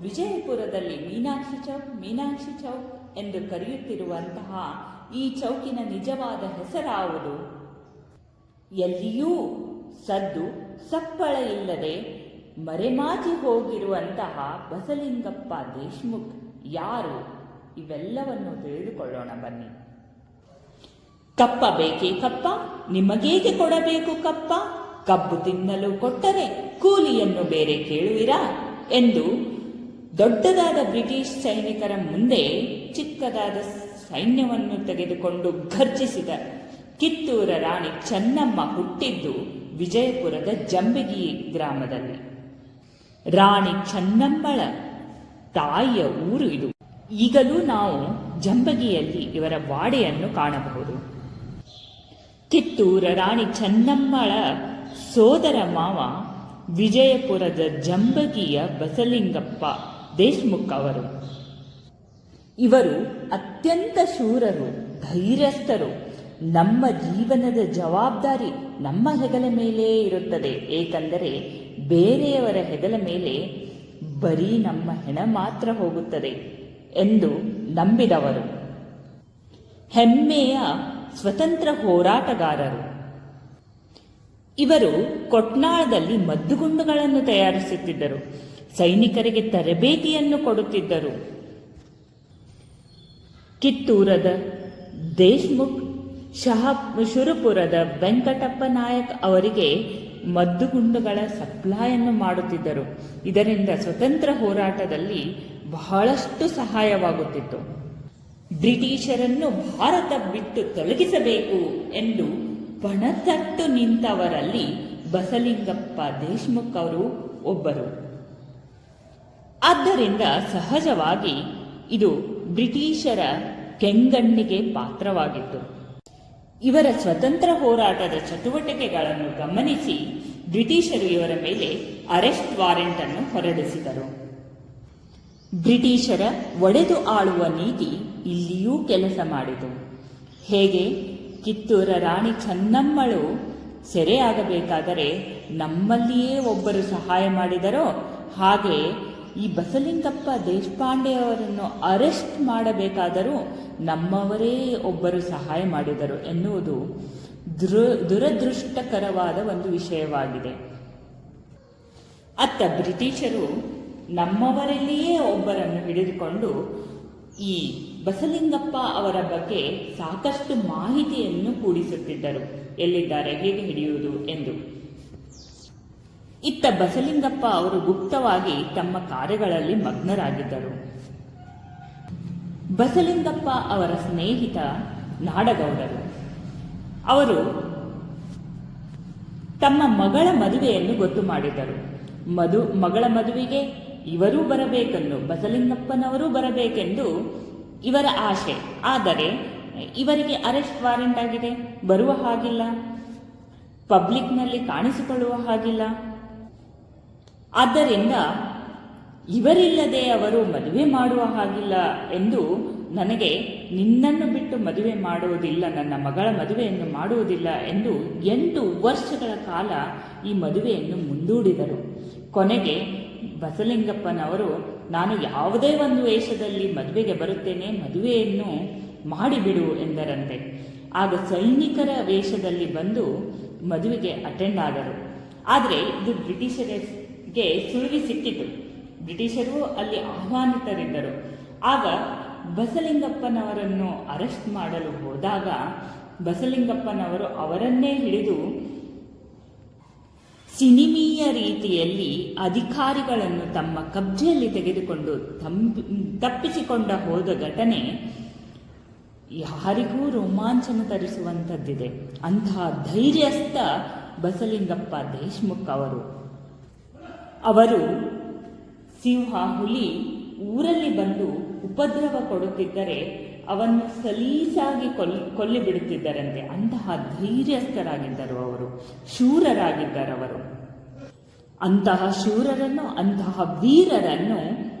ವಿಜಯಪುರದಲ್ಲಿ ಮೀನಾಕ್ಷಿ ಚೌಕ್ ಮೀನಾಕ್ಷಿ ಚೌಕ್ ಎಂದು ಕರೆಯುತ್ತಿರುವಂತಹ ಈ ಚೌಕಿನ ನಿಜವಾದ ಹೆಸರಾವುದು ಎಲ್ಲಿಯೂ ಸದ್ದು ಸಪ್ಪಳ ಇಲ್ಲದೆ ಮರೆಮಾಚಿ ಹೋಗಿರುವಂತಹ ಬಸಲಿಂಗಪ್ಪ ದೇಶ್ಮುಖ್ ಯಾರು? ಇವೆಲ್ಲವನ್ನು ತಿಳಿದುಕೊಳ್ಳೋಣ ಬನ್ನಿ. ಕಪ್ಪ ಬೇಕೇ ಕಪ್ಪ? ನಿಮಗೇಗೆ ಕೊಡಬೇಕು ಕಪ್ಪ? ಕಬ್ಬು ತಿನ್ನಲು ಕೊಟ್ಟರೆ ಕೂಲಿಯನ್ನು ಬೇರೆ ಕೇಳುವಿರಾ ಎಂದು ದೊಡ್ಡದಾದ ಬ್ರಿಟಿಷ್ ಸೈನಿಕರ ಮುಂದೆ ಚಿಕ್ಕದಾದ ಸೈನ್ಯವನ್ನು ತೆಗೆದುಕೊಂಡು ಘರ್ಜಿಸಿದ ಕಿತ್ತೂರ ರಾಣಿ ಚೆನ್ನಮ್ಮ ಹುಟ್ಟಿದ್ದು ವಿಜಯಪುರದ ಜಂಬಗಿ ಗ್ರಾಮದಲ್ಲಿ. ರಾಣಿ ಚೆನ್ನಮ್ಮಳ ತಾಯಿಯ ಊರು ಇದು. ಈಗಲೂ ನಾವು ಜಂಬಗಿಯಲ್ಲಿ ಇವರ ವಾಡೆಯನ್ನು ಕಾಣಬಹುದು. ಕಿತ್ತೂರ ರಾಣಿ ಚೆನ್ನಮ್ಮಳ ಸೋದರ ಮಾವ ವಿಜಯಪುರದ ಜಂಬಗಿಯ ಬಸಲಿಂಗಪ್ಪ ದೇಶ್ಮುಖ್ ಅವರು. ಇವರು ಅತ್ಯಂತ ಶೂರರು, ಧೈರ್ಯಸ್ಥರು. ನಮ್ಮ ಜೀವನದ ಜವಾಬ್ದಾರಿ ನಮ್ಮ ಹೆಗಲ ಮೇಲೆ ಇರುತ್ತದೆ. ಏಕೆಂದರೆ ಬೇರೆಯವರ ಹೆಗಲ ಮೇಲೆ ಬರೀ ನಮ್ಮ ಹೆಣ ಮಾತ್ರ ಹೋಗುತ್ತದೆ ಎಂದು ನಂಬಿದವರು. ಹೆಮ್ಮೆಯ ಸ್ವತಂತ್ರ ಹೋರಾಟಗಾರರು. ಇವರು ಕೊಟ್ನಾಳದಲ್ಲಿ ಮದ್ದುಗುಂಡುಗಳನ್ನು ತಯಾರಿಸುತ್ತಿದ್ದರು. ಸೈನಿಕರಿಗೆ ತರಬೇತಿಯನ್ನು ಕೊಡುತ್ತಿದ್ದರು. ಕಿತ್ತೂರದ ದೇಶ್ಮುಖ್ ಶಹ ಶುರುಪುರದ ವೆಂಕಟಪ್ಪ ನಾಯಕ್ ಅವರಿಗೆ ಮದ್ದುಗುಂಡುಗಳ ಸಪ್ಲಾಯನ್ನು ಮಾಡುತ್ತಿದ್ದರು. ಇದರಿಂದ ಸ್ವತಂತ್ರ ಹೋರಾಟದಲ್ಲಿ ಬಹಳಷ್ಟು ಸಹಾಯವಾಗುತ್ತಿತ್ತು. ಬ್ರಿಟಿಷರನ್ನು ಭಾರತ ಬಿಟ್ಟು ತೊಲಗಿಸಬೇಕು ಎಂದು ಪಣತಟ್ಟು ನಿಂತವರಲ್ಲಿ ಬಸಲಿಂಗಪ್ಪ ದೇಶ್ಮುಖ್ ಅವರು ಒಬ್ಬರು. ಆದ್ದರಿಂದ ಸಹಜವಾಗಿ ಇದು ಬ್ರಿಟಿಷರ ಕೆಂಗಣ್ಣಿಗೆ ಪಾತ್ರವಾಗಿತ್ತು. ಇವರ ಸ್ವತಂತ್ರ ಹೋರಾಟದ ಚಟುವಟಿಕೆಗಳನ್ನು ಗಮನಿಸಿ ಬ್ರಿಟಿಷರು ಇವರ ಮೇಲೆ ಅರೆಸ್ಟ್ ವಾರೆಂಟ್ ಅನ್ನು ಹೊರಡಿಸಿದರು. ಬ್ರಿಟಿಷರ ಒಡೆದು ಆಳುವ ನೀತಿ ಇಲ್ಲಿಯೂ ಕೆಲಸ ಮಾಡಿತು. ಹೇಗೆ? ಕಿತ್ತೂರ ರಾಣಿ ಚೆನ್ನಮ್ಮಳು ಸೆರೆಯಾಗಬೇಕಾದರೆ ನಮ್ಮಲ್ಲಿಯೇ ಒಬ್ಬರು ಸಹಾಯ ಮಾಡಿದರೋ ಹಾಗೆ ಈ ಬಸಲಿಂಗಪ್ಪ ದೇಶಪಾಂಡೆಯವರನ್ನು ಅರೆಸ್ಟ್ ಮಾಡಬೇಕಾದರೂ ನಮ್ಮವರೇ ಒಬ್ಬರು ಸಹಾಯ ಮಾಡಿದರು ಎನ್ನುವುದು ದುರ ದುರದೃಷ್ಟಕರವಾದ ಒಂದು ವಿಷಯವಾಗಿದೆ. ಅತ್ತ ಬ್ರಿಟಿಷರು ನಮ್ಮವರಲ್ಲಿಯೇ ಒಬ್ಬರನ್ನು ಹಿಡಿದುಕೊಂಡು ಈ ಬಸಲಿಂಗಪ್ಪ ಅವರ ಬಗ್ಗೆ ಸಾಕಷ್ಟು ಮಾಹಿತಿಯನ್ನು ಕೂಡಿಸುತ್ತಿದ್ದರು. ಎಲ್ಲಿದ್ದಾರೆ? ಹೇಗೆ ಹಿಡಿಯುವುದು ಎಂದು. ಇತ್ತ ಬಸಲಿಂಗಪ್ಪ ಅವರು ಗುಪ್ತವಾಗಿ ತಮ್ಮ ಕಾರ್ಯಗಳಲ್ಲಿ ಮಗ್ನರಾಗಿದ್ದರು. ಬಸಲಿಂಗಪ್ಪ ಅವರ ಸ್ನೇಹಿತ ನಾಡಗೌಡರು. ಅವರು ತಮ್ಮ ಮಗಳ ಮದುವೆಯನ್ನು ಗೊತ್ತು ಮಾಡಿದ್ದರು ಮದು, ಮಗಳ ಮದುವೆಗೆ ಇವರೂ ಬರಬೇಕೆಂದು, ಬಸಲಿಂಗಪ್ಪನವರೂ ಬರಬೇಕೆಂದು ಇವರ ಆಶೆ. ಆದರೆ, ಇವರಿಗೆ ಅರೆಸ್ಟ್ ವಾರೆಂಟ್ ಆಗಿದೆ. ಬರುವ ಹಾಗಿಲ್ಲ. ಪಬ್ಲಿಕ್ನಲ್ಲಿ ಕಾಣಿಸಿಕೊಳ್ಳುವ ಹಾಗಿಲ್ಲ. ಆದ್ದರಿಂದ ಇವರಿಲ್ಲದೆ ಅವರು ಮದುವೆ ಮಾಡುವ ಹಾಗಿಲ್ಲ ಎಂದು ನನಗೆ ನಿನ್ನನ್ನು ಬಿಟ್ಟು ಮದುವೆ ಮಾಡುವುದಿಲ್ಲ, ನನ್ನ ಮಗಳ ಮದುವೆಯನ್ನು ಮಾಡುವುದಿಲ್ಲ ಎಂದು ಎಂಟು ವರ್ಷಗಳ ಕಾಲ ಈ ಮದುವೆಯನ್ನು ಮುಂದೂಡಿದರು. ಕೊನೆಗೆ ಬಸಲಿಂಗಪ್ಪನವರು ನಾನು ಯಾವುದೇ ಒಂದು ವೇಷದಲ್ಲಿ ಮದುವೆಗೆ ಬರುತ್ತೇನೆ, ಮದುವೆಯನ್ನು ಮಾಡಿಬಿಡು ಎಂದರಂತೆ. ಆಗ ಸೈನಿಕರ ವೇಷದಲ್ಲಿ ಬಂದು ಮದುವೆಗೆ ಅಟೆಂಡ್ ಆದರು. ಆದರೆ ಇದು ಬ್ರಿಟಿಷರಿಗೆ ಸುಳಿವಿ ಸಿಕ್ಕಿತು. ಬ್ರಿಟಿಷರು ಅಲ್ಲಿ ಆಹ್ವಾನಿತರಿದ್ದರು. ಆಗ ಬಸಲಿಂಗಪ್ಪನವರನ್ನು ಅರೆಸ್ಟ್ ಮಾಡಲು ಹೋದಾಗ ಬಸಲಿಂಗಪ್ಪನವರು ಅವರನ್ನೇ ಹಿಡಿದು ಸಿನಿಮೀಯ ರೀತಿಯಲ್ಲಿ ಅಧಿಕಾರಿಗಳನ್ನು ತಮ್ಮ ಕಬ್ಜೆಯಲ್ಲಿ ತೆಗೆದುಕೊಂಡು ತಂಪಿ, ತಪ್ಪಿಸಿಕೊಂಡ ಹೋದ ಘಟನೆ ಯಾರಿಗೂ ರೋಮಾಂಚನ ತರಿಸುವಂಥದ್ದಿದೆ. ಅಂತಹ ಧೈರ್ಯಸ್ಥ ಬಸಲಿಂಗಪ್ಪ ದೇಶ್ಮುಖ್ ಅವರು. ಅವರು ಸಿಂಹ ಹುಲಿ ಊರಲ್ಲಿ ಬಂದು ಉಪದ್ರವ ಕೊಡುತ್ತಿದ್ದರೆ ಅವನ್ನು ಸಲೀಸಾಗಿ ಕೊಲ್, ಕೊಲ್ಲಿ ಬಿಡುತ್ತಿದ್ದರಂತೆ. ಅಂತಹ ಧೈರ್ಯಸ್ಥರಾಗಿದ್ದರು ಅವರು, ಶೂರರಾಗಿದ್ದರವರು. ಅಂತಹ ಶೂರರನ್ನು, ಅಂತಹ ವೀರರನ್ನು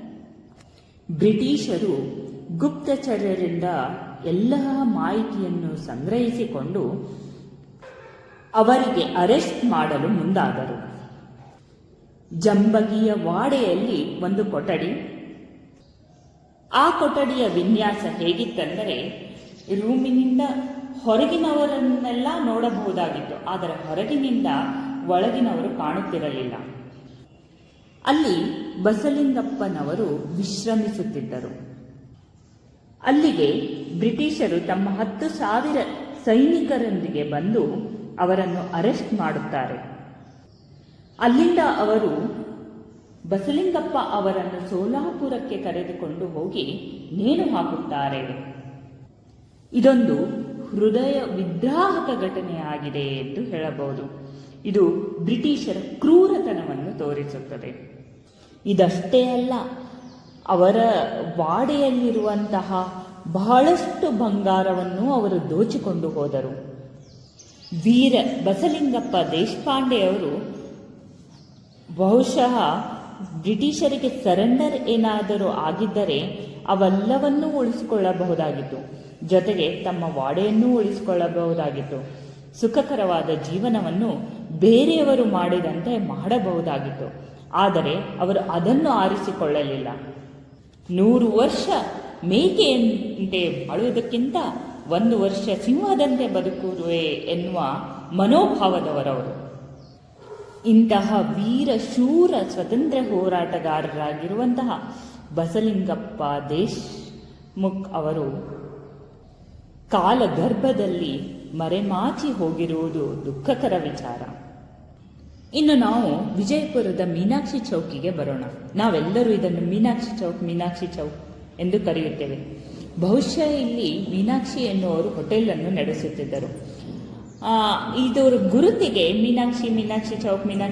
ಬ್ರಿಟಿಷರು ಗುಪ್ತಚರ್ಯರಿಂದ ಎಲ್ಲ ಮಾಹಿತಿಯನ್ನು ಸಂಗ್ರಹಿಸಿಕೊಂಡು ಅವರಿಗೆ ಅರೆಸ್ಟ್ ಮಾಡಲು ಮುಂದಾದರು. ಜಂಬಗಿಯ ವಾಡೆಯಲ್ಲಿ ಒಂದು ಕೊಠಡಿ ಆ ಕೊಠಡಿಯ ವಿನ್ಯಾಸ ಹೇಗಿತ್ತಂದರೆ ರೂಮಿನಿಂದ ಹೊರಗಿನವರನ್ನೆಲ್ಲ ನೋಡಬಹುದಾಗಿತ್ತು, ಆದರೆ ಹೊರಗಿನಿಂದ ಒಳಗಿನವರು ಕಾಣುತ್ತಿರಲಿಲ್ಲ. ಅಲ್ಲಿ ಬಸಲಿಂಗಪ್ಪನವರು ವಿಶ್ರಮಿಸುತ್ತಿದ್ದರು. ಅಲ್ಲಿಗೆ ಬ್ರಿಟಿಷರು ತಮ್ಮ ಹತ್ತು ಸಾವಿರ ಸೈನಿಕರೊಂದಿಗೆ ಬಂದು ಅವರನ್ನು ಅರೆಸ್ಟ್ ಮಾಡುತ್ತಾರೆ. ಅಲ್ಲಿಂದ ಅವರು ಬಸಲಿಂಗಪ್ಪ ಅವರನ್ನು ಸೋಲಾಪುರಕ್ಕೆ ಕರೆದುಕೊಂಡು ಹೋಗಿ ನೇಣು ಹಾಕುತ್ತಾರೆ. ಇದೊಂದು ಹೃದಯ ವಿದ್ರಾಹಕ ಘಟನೆಯಾಗಿದೆ ಎಂದು ಹೇಳಬಹುದು. ಇದು ಬ್ರಿಟಿಷರ ಕ್ರೂರತನವನ್ನು ತೋರಿಸುತ್ತದೆ. ಇದಷ್ಟೇ ಅಲ್ಲ, ಅವರ ವಾಡೆಯಲ್ಲಿರುವಂತಹ ಬಹಳಷ್ಟು ಬಂಗಾರವನ್ನು ಅವರು ದೋಚಿಕೊಂಡು ಹೋದರು. ವೀರ ಬಸಲಿಂಗಪ್ಪ ದೇಶಪಾಂಡೆಯವರು ಬಹುಶಃ ಬ್ರಿಟಿಷರಿಗೆ ಸರೆಂಡರ್ ಏನಾದರೂ ಆಗಿದ್ದರೆ ಅವೆಲ್ಲವನ್ನೂ ಉಳಿಸಿಕೊಳ್ಳಬಹುದಾಗಿತ್ತು. ಜೊತೆಗೆ ತಮ್ಮ ವಾಡೆಯನ್ನೂ ಉಳಿಸಿಕೊಳ್ಳಬಹುದಾಗಿತ್ತು. ಸುಖಕರವಾದ ಜೀವನವನ್ನು ಬೇರೆಯವರು ಮಾಡಿದಂತೆ ಮಾಡಬಹುದಾಗಿತ್ತು. ಆದರೆ ಅವರು ಅದನ್ನು ಆರಿಸಿಕೊಳ್ಳಲಿಲ್ಲ. ನೂರು ವರ್ಷ ಮೇಕೆಯಂತೆ ಬಾಳುವುದಕ್ಕಿಂತ ಒಂದು ವರ್ಷ ಸಿಂಹದಂತೆ ಬದುಕುವೆ ಎನ್ನುವ ಮನೋಭಾವದವರವರು. ಇಂತಹ ವೀರ ಶೂರ ಸ್ವತಂತ್ರ ಹೋರಾಟಗಾರರಾಗಿರುವಂತಹ ಬಸಲಿಂಗಪ್ಪ ದೇಶ್ಮುಖ್ ಅವರು ಕಾಲಗರ್ಭದಲ್ಲಿ ಮರೆಮಾಚಿ ಹೋಗಿರುವುದು ದುಃಖಕರ ವಿಚಾರ. ಇನ್ನು ನಾವು ವಿಜಯಪುರದ ಮೀನಾಕ್ಷಿ ಚೌಕಿಗೆ ಬರೋಣ. ನಾವೆಲ್ಲರೂ ಇದನ್ನು ಮೀನಾಕ್ಷಿ ಚೌಕ್ ಮೀನಾಕ್ಷಿ ಚೌಕ್ ಎಂದು ಕರೆಯುತ್ತೇವೆ. ಬಹುಶಃ ಇಲ್ಲಿ ಮೀನಾಕ್ಷಿ ಎನ್ನುವರು ಹೋಟೆಲನ್ನು ನಡೆಸುತ್ತಿದ್ದರು. ಇದರ ಗುರುತಿಗೆ ಮೀನಾಕ್ಷಿ ಮೀನಾಕ್ಷಿ ಚೌಕ್ ಮೀನಾಕ್ಷಿ